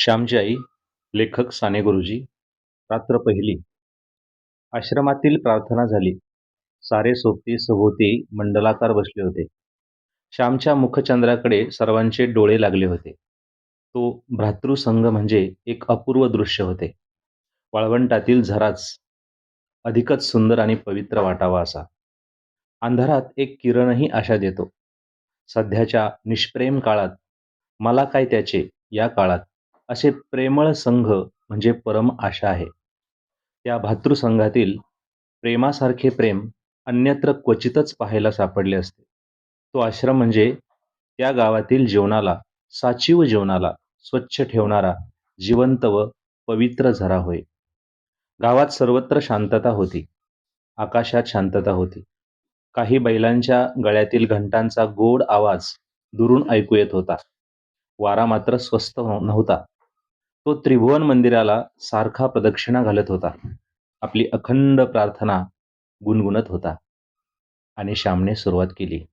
श्यामची आई लेखक साने गुरुजी रात्र पहिली. आश्रमातील प्रार्थना झाली. सारे सोबती सभोवती मंडलाकार बसले होते. श्यामच्या मुखचंद्राकडे सर्वांचे डोळे लागले होते. तो भ्रातृसंघ म्हणजे एक अपूर्व दृश्य होते. वाळवंटातील झराच अधिकच सुंदर आणि पवित्र वाटावा असा. अंधारात एक किरणही आशा देतो. सध्याच्या निष्प्रेम काळात मला काय त्याचे या काळात? असे प्रेमळ संघ म्हणजे परम आशा आहे. त्या भातृसंघातील प्रेमासारखे प्रेम अन्यत्र क्वचितच पाहायला सापडले असते. तो आश्रम म्हणजे त्या गावातील जीवनाला साचीव जीवनाला स्वच्छ ठेवणारा जिवंत व पवित्र झरा होय. गावात सर्वत्र शांतता होती. आकाशात शांतता होती. काही बैलांच्या गळ्यातील घंटांचा गोड आवाज दुरून ऐकू येत होता. वारा मात्र स्वस्त नव्हता. तो त्रिभुवन मंदिराला सारखा प्रदक्षिणा घालत होता. आपली अखंड प्रार्थना गुणगुणत होता. आणि श्यामने सुरुवात केली.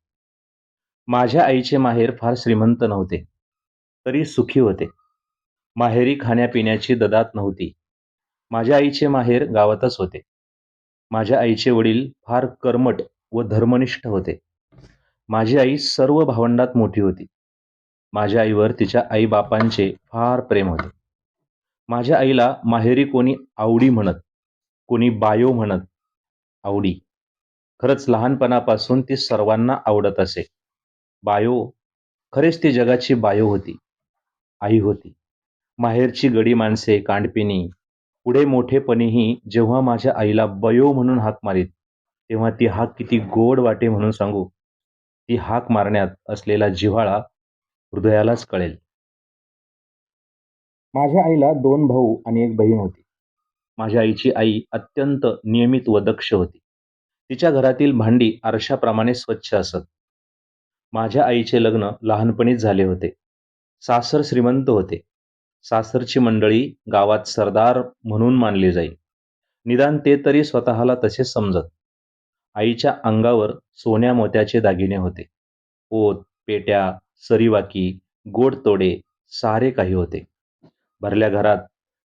माझ्या आईचे माहेर फार श्रीमंत नव्हते. तरी सुखी होते. माहेरी खाण्यापिण्याची ददात नव्हती. माझ्या आईचे माहेर गावातच होते. माझ्या आईचे वडील फार कर्मट व धर्मनिष्ठ होते. माझी आई सर्व भावंडात मोठी होती. माझ्या आईवर तिच्या आईबापांचे फार प्रेम होते. माझ्या आईला माहेरी कोणी आवडी म्हणत कोणी बायो म्हणत आवडी. खरंच लहानपणापासून ती सर्वांना आवडत असे. बायो खरेच ती जगाची बायो होती आई होती. माहेरची गडी माणसे कांडपिणी पुढे मोठेपणीही जेव्हा माझ्या आईला बयो म्हणून हाक मारीत तेव्हा ती हाक किती गोड वाटे म्हणून सांगू ती हाक मारण्यात असलेला जिव्हाळा हृदयालाच कळेल. माझ्या आईला दोन भाऊ आणि एक बहीण होती. माझ्या आईची आई अत्यंत नियमित व दक्ष होती. तिच्या घरातील भांडी आरशाप्रमाणे स्वच्छ असत. माझ्या आईचे लग्न लहानपणीच झाले होते. सासर श्रीमंत होते. सासरची मंडळी गावात सरदार म्हणून मानली जाई. निदान ते तरी स्वतःला तसे समजत. आईच्या अंगावर सोन्या मोत्याचे दागिने होते. पोत पेट्या सरीवाकी गोड तोडे सारे काही होते. भरल्या घरात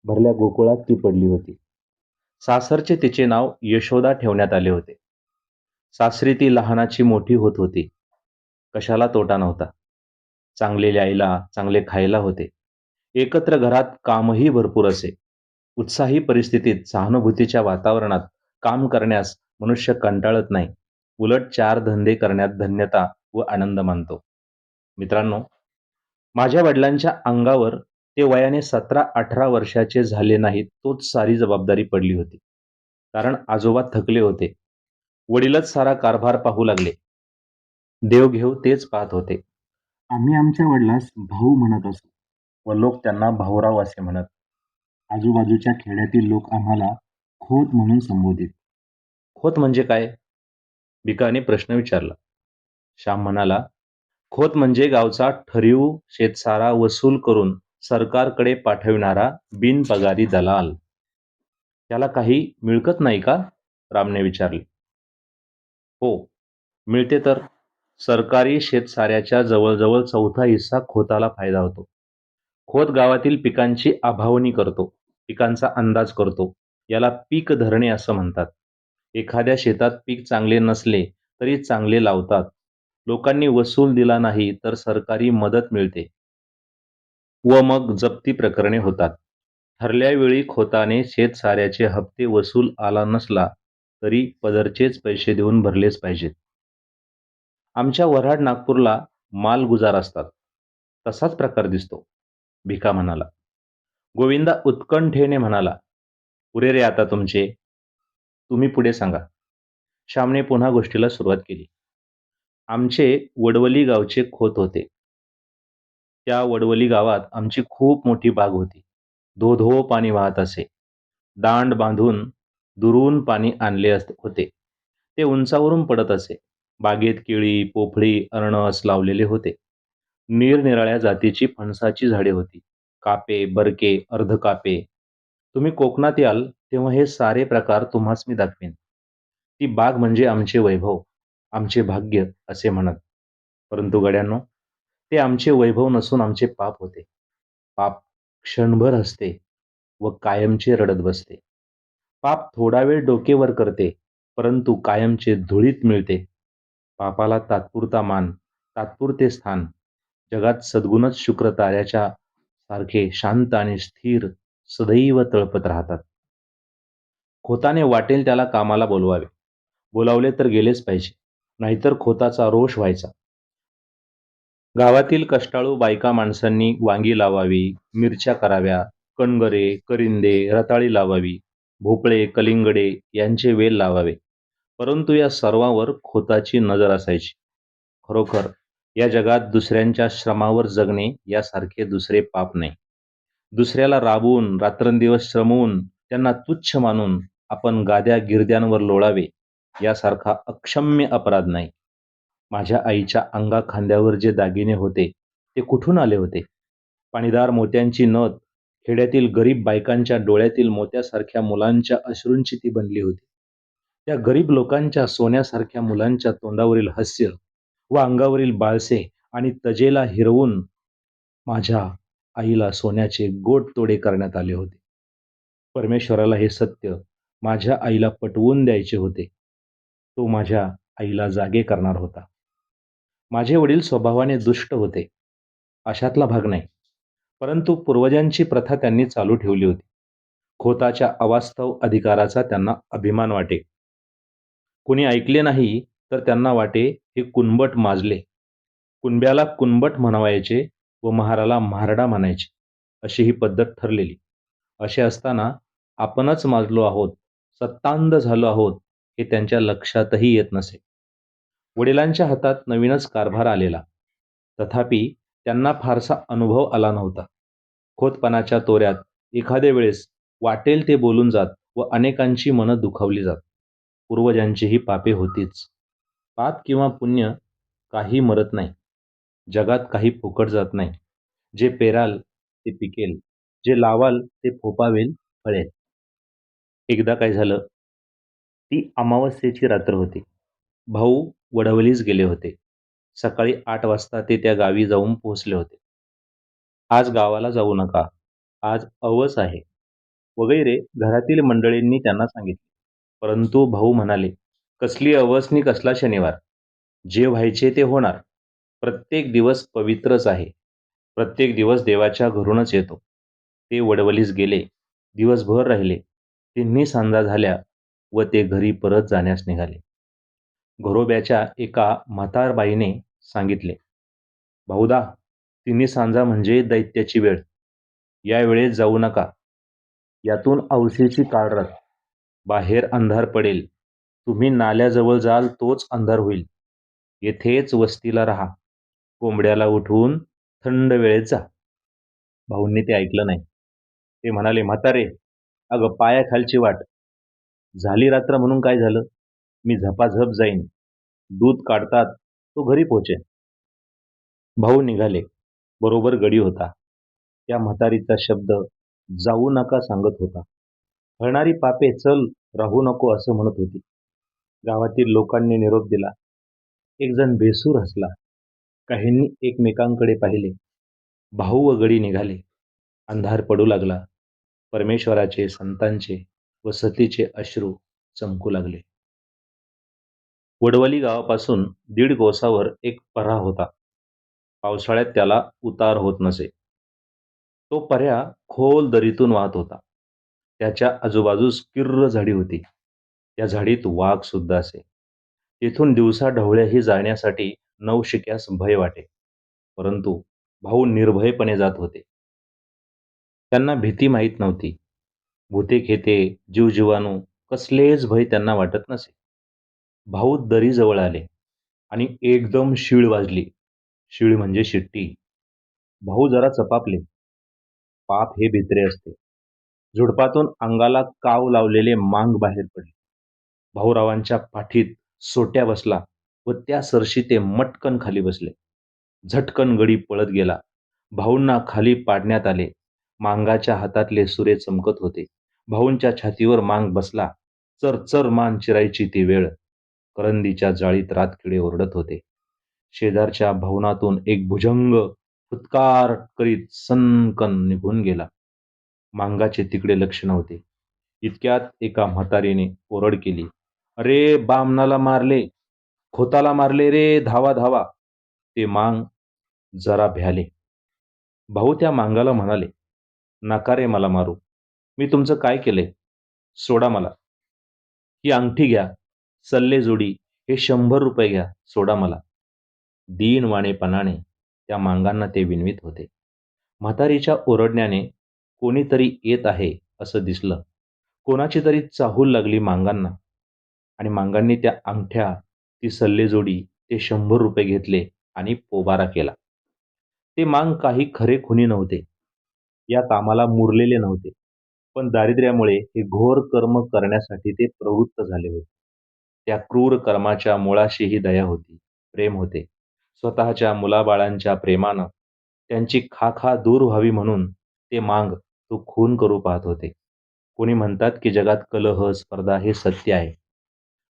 भरल्या गोकुळात ती पडली होती. सासरचे तिचे नाव यशोदा ठेवण्यात आले होते. सासरी ती लहानाची मोठी होत होती. कशाला तोटा नव्हता. चांगलेल्या आईला चांगले खायला होते. एकत्र घरात कामही भरपूर असे. उत्साही परिस्थितीत सहानुभूतीच्या वातावरणात काम करण्यास मनुष्य कंटाळत नाही. उलट चार धंदे करण्यात धन्यता व आनंद मानतो. मित्रांनो माझ्या वडिलांच्या अंगावर ते वयाने सतरा अठरा वर्षाचे झाले नाहीत तोच सारी जबाबदारी पडली होती. कारण आजोबा थकले होते. वडीलच सारा कारभार पाहू लागले. देव घेऊ तेच पाहत होते. आम्ही आमच्या वडिलास भाऊ म्हणत असो व लोक त्यांना भाऊराव असे म्हणत. आजूबाजूच्या खेड्यातील लोक आम्हाला खोत म्हणून संबोधित. खोत म्हणजे काय? बिकाने प्रश्न विचारला. श्याम म्हणाला खोत म्हणजे गावचा ठरीव शेतसारा वसूल करून सरकारकडे पाठविणारा बिनपगारी दलाल. त्याला काही मिळकत नाही का? रामने विचारले. हो मिळते तर. सरकारी शेतसाऱ्याच्या जवळजवळ चौथा हिस्सा खोताला फायदा होतो. खोत गावातील पिकांची आभावणी करतो पिकांचा अंदाज करतो. याला पीक धरणे असं म्हणतात. एखाद्या शेतात पीक चांगले नसले तरी चांगले लावतात. लोकांनी वसूल दिला नाही तर सरकारी मदत मिळते. व मग जप्ती प्रकरणे होतात. ठरल्या वेळी खोताने शेतसाऱ्याचे हप्ते वसूल आला नसला तरी पदरचेच पैसे देऊन भरलेच पाहिजेत. आमच्या वऱ्हाड नागपूरला मालगुजार असतात. तसाच प्रकार दिसतो भिका म्हणाला. गोविंदा उत्कंठेने म्हणाला पुरे रे आता तुमचे. तुम्ही पुढे सांगा. श्यामने पुन्हा गोष्टीला सुरुवात केली. आमचे वडवली गावचे खोत होते. त्या वडवली गावात आमची खूप मोठी बाग होती. धो धो पाणी वाहत असे. दांड बांधून दुरून पाणी आणले होते. ते उंचावरून पडत असे. बागेत केळी पोफळी अरणस लावलेले होते. निरनिराळ्या जातीची फणसाची झाडे होती. कापे बरके अर्धकापे तुम्ही कोकणात याल तेव्हा हे सारे प्रकार तुम्हाच मी दाखवेन. ती बाग म्हणजे आमचे वैभव आमचे भाग्य असे म्हणत. परंतु गड्यांनो ते आमचे वैभव नसून आमचे पाप होते. पाप क्षणभर हसते व कायमचे रडत बसते. पाप थोडा वेळ डोकेवर करते परंतु कायमचे धुळीत मिळते. पापाला तात्पुरता मान तात्पुरते स्थान. जगात सद्गुणच शुक्रताऱ्याच्या सारखे शांत आणि स्थिर सदैव तळपत राहतात. खोताने वाटेल त्याला कामाला बोलवावे. बोलावले तर गेलेच पाहिजे नाहीतर खोताचा रोष व्हायचा. गावातील कष्टाळू बायका माणसांनी वांगी लावावी मिरच्या कराव्या कणगरे करिंदे रताळी लावावी भोपळे कलिंगडे यांचे वेल लावावे. परंतु या सर्वांवर खोताची नजर असायची. खरोखर या जगात दुसऱ्यांच्या श्रमावर जगणे यासारखे दुसरे पाप नाही. दुसऱ्याला राबवून रात्रंदिवस श्रमवून त्यांना तुच्छ मानून आपण गाद्या गिरद्यांवर लोळावे यासारखा अक्षम्य अपराध नाही. माझ्या आईच्या अंगा खांद्यावर जे दागिने होते ते कुठून आले होते? पाणीदार मोत्यांची नथ खेड्यातील गरीब बायकांच्या डोळ्यातील मोत्यासारख्या मुलांच्या अश्रूंची ती बनली होती. त्या गरीब लोकांच्या सोन्यासारख्या मुलांच्या तोंडावरील हास्य व अंगावरील बाळसे आणि तजेला हिरवून माझ्या आईला सोन्याचे गोट तोडे करण्यात आले होते. परमेश्वराला हे सत्य माझ्या आईला पटवून द्यायचे होते. तो माझ्या आईला जागे करणार होता. माझे वडील स्वभावाने दुष्ट होते. अशातला भाग नाही. परंतु पूर्वजांची प्रथा त्यांनी चालू ठेवली होती. खोताच्या अवास्तव अधिकाराचा त्यांना अभिमान वाटे. कुणी ऐकले नाही तर त्यांना वाटे हे कुणबट माजले. कुणब्याला कुणबट म्हणावायचे व महाराला म्हारडा म्हणायचे अशी ही पद्धत ठरलेली. असे असताना आपणच माजलो आहोत सत्तांध झालो आहोत हे त्यांच्या लक्षातही येत नसे. वडिलांच्या हातात नवीनच कारभार आलेला. तथापि त्यांना फारसा अनुभव आला नव्हता. खोतपणाच्या तोऱ्यात एखाद्या वेळेस वाटेल ते बोलून जात व अनेकांची मनं दुखावली जात. पूर्वजांचीही पापे होतीच. पाप किंवा पुण्य काही मरत नाही. जगात काही फुकट जात नाही. जे पेराल ते पिकेल. जे लावाल ते फोपावेल फळेल. एकदा काय झालं? ती अमावस्येची रात्र होती. भाऊ वडवलीस गेले होते. सकाळी आठ वाजता ते त्या गावी जाऊन पोहोचले होते. आज गावाला जाऊ नका. आज अवस आहे. वगैरे घरातील मंडळींनी त्यांना सांगितले. परंतु भाऊ म्हणाले कसली अवसनी कसला शनिवार. जे व्हायचे ते होणार. प्रत्येक दिवस पवित्रच आहे. प्रत्येक दिवस देवाच्या घरूनच येतो. ते वडवलीस गेले. दिवसभर राहिले. तिन्ही सांजा झाल्या व ते घरी परत जाण्यास निघाले. घरोब्याच्या एका म्हातारबाईने सांगितले भाऊदा तिन्ही सांजा म्हणजे दैत्याची वेळ. या वेळेत जाऊ नका. यातून औशीची काळरात बाहेर अंधार पडेल. तुम्ही नाल्याजवळ जाल तोच अंधार होईल. येथेच वस्तीला राहा. कोंबड्याला उठवून थंड वेळेत जा. भाऊंनी ते ऐकलं नाही. ते म्हणाले म्हातारे अगं पायाखालची वाट. झाली रात्र म्हणून काय झालं? मी झपाझप जाईन. दूध काढतात तो घरी पोचे भाऊ निघाले. बरोबर गडी होता. त्या म्हातारीचा शब्द जाऊ नका सांगत होता. हळणारी पापे चल राहू नको असं म्हणत होती. गावातील लोकांनी निरोप दिला. एक जण बेसूर हसला. काहींनी एकमेकांकडे पाहिले. भाऊ व गडी निघाले. अंधार पडू लागला. परमेश्वराचे संतांचे व सतीचे अश्रू चमकू लागले. वडवली गावापासून दीड कोसावर एक पऱ्हा होता. पावसाळ्यात त्याला उतार होत नसे. तो पर्या खोल दरीतून वाहत होता. त्याच्या आजूबाजूस किर्र झाडी होती. त्या झाडीत वाघ सुद्धा असे. तेथून दिवसा ढवळ्याही जाण्यासाठी नवशिक्यास भय वाटे. परंतु भाऊ निर्भयपणे जात होते. त्यांना भीती माहीत नव्हती. भूते खेते जीवजीवाणू कसलेच भय त्यांना वाटत नसे. भाऊ दरीजवळ आले आणि एकदम शिळ वाजली. शिळ म्हणजे शिट्टी. भाऊ जरा चपापले. पाप हे भित्रे असते. झुडपातून अंगाला काव लावलेले मांग बाहेर पडले. भाऊरावांच्या पाठीत सोट्या बसला व त्या सरशी ते मटकन खाली बसले. झटकन गडी पळत गेला. भाऊंना खाली पाडण्यात आले. मांगाच्या हातातले सुरे चमकत होते. भाऊंच्या छातीवर मांग बसला. चर चर मान चिरायची ती वेळ. करंदीच्या जाळीत रातकिडे ओरडत होते. शेजारच्या भवनातून एक भुजंग फुत्कार करीत सनकन निघून गेला. मांगाचे तिकडे लक्ष नव्हते. इतक्यात एका म्हातारीने ओरड केली अरे बामणाला मारले खोताला मारले रे धावा धावा. ते मांग जरा भ्याले. भाऊ त्या मांगाला म्हणाले नकारे मला मारू. मी तुमचं काय केलंय? सोडा मला. ही अंगठी घ्या. सल्ले जोडी हे शंभर रुपये घ्या सोडा मला. दीनवाणेपणाने त्या मांगांना ते विनवीत होते. म्हातारीच्या ओरडण्याने कोणीतरी येत आहे असं दिसलं. कोणाची तरी चाहूल लागली मांगांना. आणि मांगांनी त्या अंगठ्या ती सल्लेजोडी ते शंभर रुपये घेतले आणि पोबारा केला. ते मांग काही खरे खुनी नव्हते. या कामाला मुरलेले नव्हते. पण दारिद्र्यामुळे हे घोर कर्म करण्यासाठी ते प्रवृत्त झाले होते. त्या क्रूर कर्माच्या मुळाशीही दया होती प्रेम होते. स्वतःच्या मुलाबाळांच्या प्रेमानं त्यांची खाखा दूर व्हावी म्हणून ते मांग तो खून करू पाहत होते. कोणी म्हणतात की जगात कलह स्पर्धा हे सत्य आहे.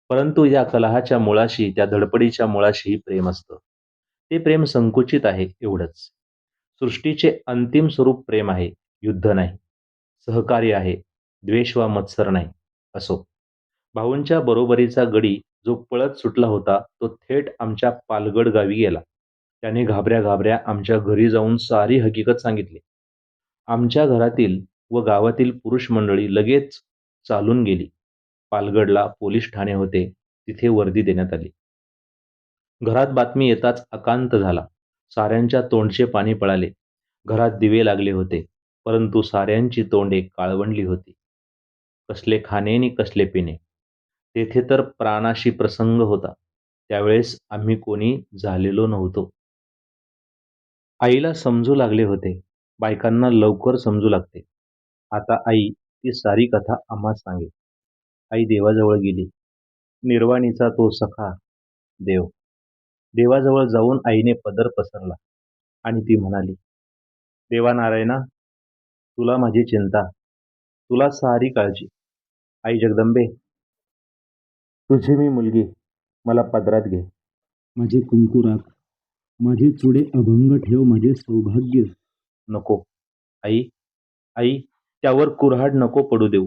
परंतु या कलहाच्या मुळाशी त्या धडपडीच्या मुळाशीही प्रेम असतं. ते प्रेम संकुचित आहे एवढंच. सृष्टीचे अंतिम स्वरूप प्रेम आहे युद्ध नाही. सहकार्य आहे द्वेष वा मत्सर नाही असो. भाऊंच्या बरोबरीचा गडी जो पळत सुटला होता तो थेट आमच्या पालगड गावी गेला. त्याने घाबऱ्या घाबऱ्या आमच्या घरी जाऊन सारी हकीकत सांगितली. आमच्या घरातील व गावातील पुरुष मंडळी लगेच चालून गेली. पालगडला पोलीस ठाणे होते तिथे वर्दी देण्यात आली. घरात बातमी येताच अकांत झाला. साऱ्यांच्या तोंडचे पाणी पळाले. घरात दिवे लागले होते परंतु साऱ्यांची तोंडे काळवंडली होती. कसले खाणे आणि कसले पिणे. तेथे तर प्राणाशी प्रसंग होता. त्यावेळेस आम्ही कोणी झालेलो नव्हतो. आईला समजू लागले होते. बायकांना लवकर समजू लागते. आता आई ती सारी कथा आम्हा सांगे. आई देवाजवळ गेली. निर्वाणीचा तो सखा देव. देवाजवळ जाऊन आईने पदर पसरला आणि ती म्हणाली देवा नारायणा तुला माझी चिंता. तुला सारी काळजी. आई जगदंबे तुझी मी मुलगी. मला पदरात घे. माझे कुंकू राख माझे चुडे अभंग ठेव माझे सौभाग्य. नको. आई आई त्यावर कुऱ्हाड नको पडू देऊ.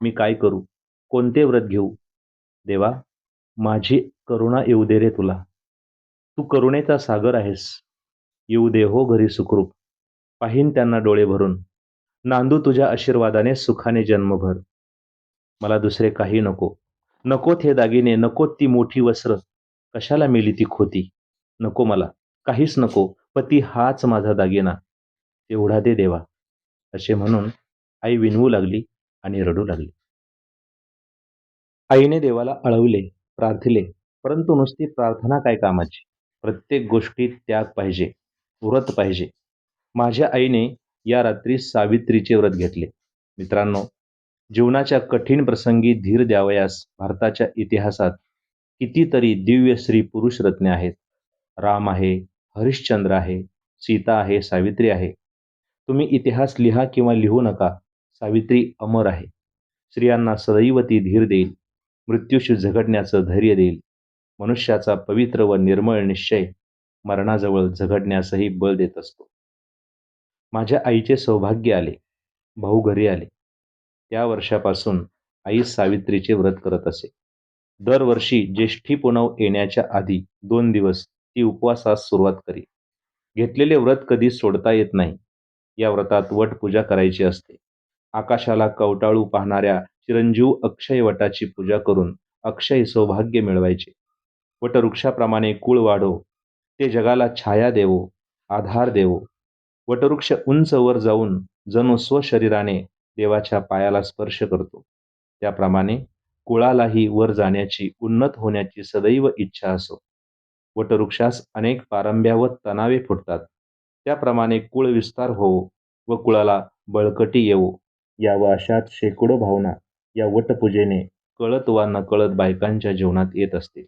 मी काय करू? कोणते व्रत घेऊ? देवा माझी करुणा येऊ दे रे तुला. तू करुणेचा सागर आहेस. येऊ दे हो घरी सुखरूप. पाहीन त्यांना डोळे भरून. नांदू तुझ्या आशीर्वादाने सुखाने जन्मभर. मला दुसरे काही नको. नकोत हे दागिने नकोत ती मोठी वस्त्र. कशाला मेली ती खोती? नको मला. काहीच नको. पती हाच माझा दागिना. तेवढा दे देवा. असे म्हणून आई विनवू लागली आणि रडू लागली. आईने देवाला अळवले प्रार्थले परंतु नुसती प्रार्थना काय कामाची? प्रत्येक गोष्टीत त्याग पाहिजे व्रत पाहिजे. माझ्या आईने या रात्री सावित्रीचे व्रत घेतले. मित्रांनो जीवनाच्या कठीण प्रसंगी धीर द्यावयास भारताच्या इतिहासात कितीतरी दिव्य स्त्री पुरुष रत्ने आहेत. राम आहे हरिश्चंद्र आहे सीता आहे सावित्री आहे. तुम्ही इतिहास लिहा किंवा लिहू नका सावित्री अमर आहे. स्त्रियांना सदैव ती धीर देईल मृत्यूशी झगडण्याचं धैर्य देईल मनुष्याचा पवित्र व निर्मळ निश्चय मरणाजवळ झगडण्यासही बळ देत असतो. माझ्या आईचे सौभाग्य आले भाऊ घरी आले. त्या वर्षापासून आई सावित्रीचे व्रत करत असे. दरवर्षी ज्येष्ठी पुनव येण्याच्या आधी दोन दिवस ती उपवासास सुरुवात करी. घेतलेले व्रत कधी सोडता येत नाही. या व्रतात वट पूजा करायची असते. आकाशाला कवटाळू पाहणाऱ्या चिरंजीव अक्षय वटाची पूजा करून अक्षय सौभाग्य मिळवायचे. वटवृक्षाप्रमाणे कुळ वाढो. ते जगाला छाया देवो आधार देवो. वटवृक्ष उंच वर जाऊन जणू स्वशरीराने देवाच्या पायाला स्पर्श करतो. त्याप्रमाणे कुळालाही वर जाण्याची उन्नत होण्याची सदैव इच्छा असो. वटवृक्षास अनेक पारंब्या व तणावे फुटतात. त्याप्रमाणे कुळ विस्तार होवो व कुळाला बळकटी येवो. या व अशात शेकडो भावना या वटपूजेने कळत वा नकळत बायकांच्या जीवनात येत असतील.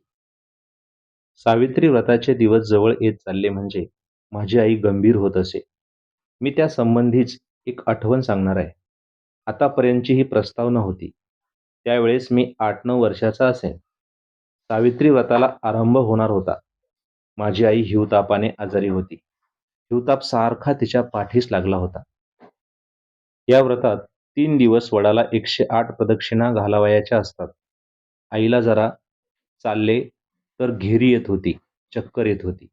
सावित्री व्रताचे दिवस जवळ येत चालले म्हणजे माझी आई गंभीर होत असे. मी त्या संबंधीच एक आठवण सांगणार आहे. आतापर्यंतची ही प्रस्तावना होती. त्यावेळेस मी आठ नऊ वर्षाचा असेन. सावित्री व्रताला आरंभ होणार होता. माझी आई हिवतापाने आजारी होती. हिवताप सारखा तिच्या पाठीस लागला होता. या व्रतात तीन दिवस वडाला एकशे आठ प्रदक्षिणा घालावयाच्या असतात. आईला जरा चालले तर घेरी येत होती चक्कर येत होती.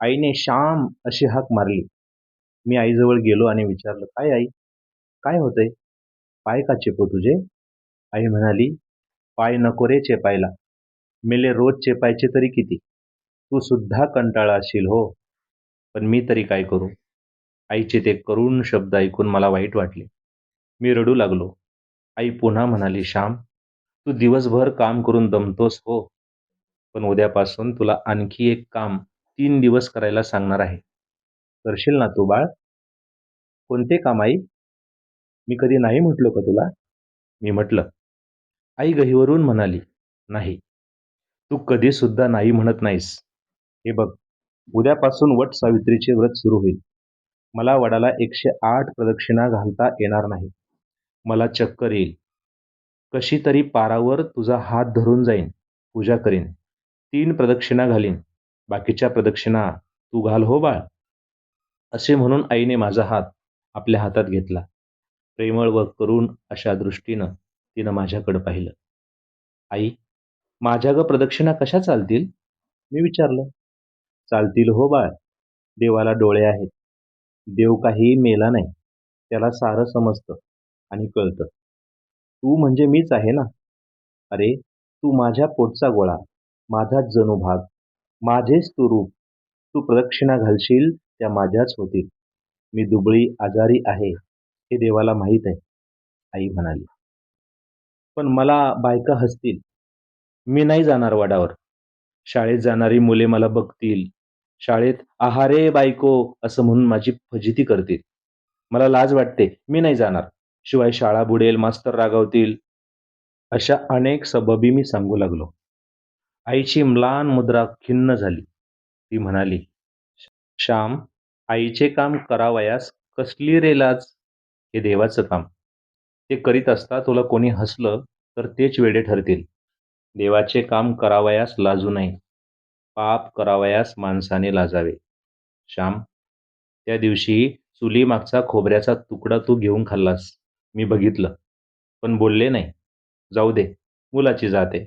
आईने श्याम अशी हाक मारली. मी आईजवळ गेलो आणि विचारलं काय आई? काय होतंय? पाय का चेपो तुझे? आई म्हणाली पाय नको रे चेपायला. मेले रोज चेपायचे तरी किती? तू सुद्धा कंटाळाशील हो. पण मी तरी काय करू? आईचे ते करुण शब्द ऐकून मला वाईट वाटले. मी रडू लागलो. आई पुन्हा म्हणाली श्याम तू दिवसभर काम करून दमतोस हो. पण उद्यापासून तुला आणखी एक काम तीन दिवस करायला सांगणार आहे. करशील ना तू बाळ? कोणते काम आई? मी कधी नाही म्हटलो का तुला? मी म्हटलं आई गहीवरून म्हणाली नाही तू कधी सुद्धा नाही म्हणत नाहीस. हे बघ उद्यापासून वट सावित्रीचे व्रत सुरू होईल. मला वडाला एकशे आठ प्रदक्षिणा घालता येणार नाही. मला चक्कर येईल. कशी तरी पारावर तुझा हात धरून जाईन पूजा करीन. तीन प्रदक्षिणा घालीन. बाकीच्या प्रदक्षिणा तू घाल हो बाळ. असे म्हणून आईने माझा हात आपल्या हातात घेतला. प्रेमळ व करुण अशा दृष्टीनं तिनं माझ्याकडं पाहिलं. आई माझ्या ग प्रदक्षिणा कशा चालतील? मी विचारलं. चालतील हो बाळ. देवाला डोळे आहेत. देव काही मेला नाही. त्याला सारं समजतं आणि कळतं. तू म्हणजे मीच आहे ना? अरे तू माझ्या पोटचा गोळा. माझाच जणू भाग माझेच तू रूप. तू प्रदक्षिणा घालशील त्या माझ्याच होतील. मी दुबळी आजारी आहे. हे देवाला माहीत आहे. आई म्हणाली. पण मला बायका हसतील. मी नाही जाणार वडावर. शाळेत जाणारी मुले मला बघतील. शाळेत आहारे बायको असं म्हणून माझी फजिती करतील. मला लाज वाटते. मी नाही जाणार. शिवाय शाळा बुडेल मास्तर रागावतील. अशा अनेक सबबी मी सांगू लागलो. आईची म्लान मुद्रा खिन्न झाली. ती म्हणाली श्याम आईचे काम करावयास कसली रेलाज? हे देवाचं काम. ते करीत असता तुला कोणी हसलं तर तेच वेडे ठरतील. देवाचे काम करावयास लाजू नये. पाप करावयास माणसाने लाजावे. श्याम त्या दिवशी चुलीमागचा खोबऱ्याचा तुकडा तू घेऊन खाल्लास. मी बघितलं. पण बोलले नाही. जाऊ दे. मुलाची जाते.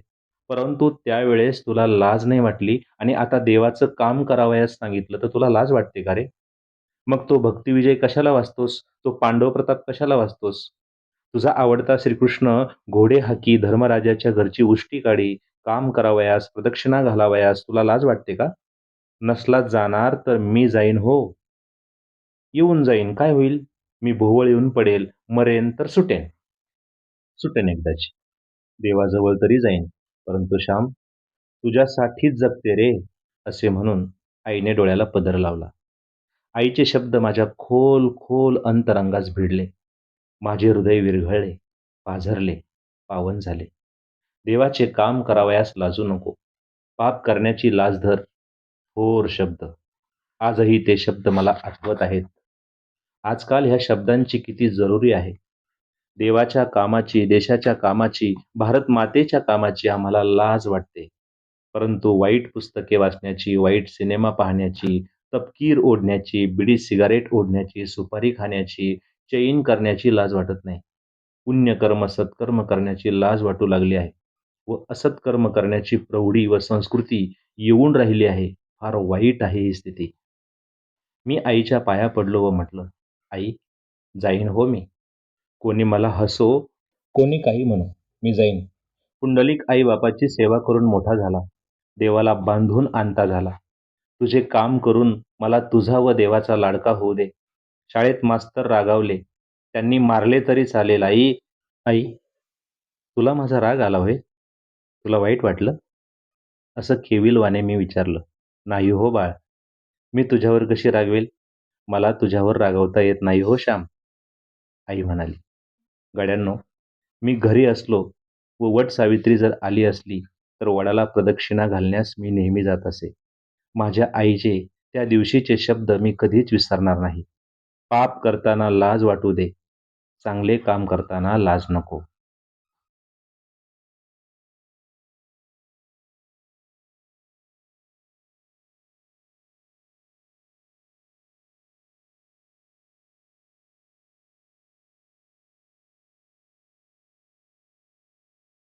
परंतु त्यावेळेस तुला लाज नाही वाटली आणि आता देवाचं काम करावयास सांगितलं तर तुला लाज वाटते का रे? मग तो भक्तिविजय कशाला वाचतोस? तो पांडव प्रताप कशाला वाचतोस? तुझा आवडता श्रीकृष्ण घोडे हाकी धर्मराजाच्या घरची उष्टी काढी काम करावयास प्रदक्षिणा घालावयास तुला लाज वाटते का? नसला जाणार तर मी जाईन हो. येऊन जाईन. काय होईल? मी भोवळ येऊन पडेल. मरेन तर सुटेन. सुटेन एकदाची. देवाजवळ तरी जाईन. परंतु श्याम तुझ्यासाठीच जगते रे असे म्हणून आईने डोळ्याला पदर लावला. आईचे शब्द माझ्या खोल खोल अंतरंगास भिडले. माझे हृदय विरघळले पाझरले पावन झाले. देवाचे काम करावयास लाजू नको. पाप करण्याची लाज धर थोर शब्द. आजही ते शब्द मला आठवत आहेत. आजकाल ह्या शब्दांची किती जरुरी आहे. देवाच्या कामाची देशाच्या कामाची भारत मातेच्या कामाची आम्हाला लाज वाटते. परंतु वाईट पुस्तके वाचण्याची वाईट सिनेमा पाहण्याची तपकीर ओढण्याची बिडी सिगारेट ओढण्याची सुपारी खाण्याची चैन करण्याची लाज वाटत नाही. पुण्यकर्म सत्कर्म करण्याची लाज वाटू लागली आहे व असत्कर्म करण्याची प्रौढी व संस्कृती येऊन राहिली आहे. फार वाईट आहे ही स्थिती. मी आईच्या पाया पडलो व म्हटलं आई जाईन हो मी. कोणी मला हसो कोणी काही म्हणो मी जाईन. पुंडलिक आई बापाची सेवा करून मोठा झाला. देवाला बांधून आणता झाला. तुझे काम करून मला तुझा व देवाचा लाडका होऊ दे. शाळेत मास्तर रागावले. त्यांनी मारले तरी चालेल आई. आई तुला माझा राग आला होय? तुला वाईट वाटलं? असं केविलवाने मी विचारलं. नाही हो बाळ. मी तुझ्यावर कशी रागवेल? मला तुझ्यावर रागवता येत नाही हो श्याम. आई म्हणाली. गड्यांनो मी घरी असलो व वट सावित्री जर आली असली तर वडाला प्रदक्षिणा घालण्यास मी नेहमी जात असे. माझ्या आईचे त्या दिवशीचे शब्द मी कधीच विसरणार नाही. पाप करताना लाज वाटू दे. चांगले काम करताना लाज नको.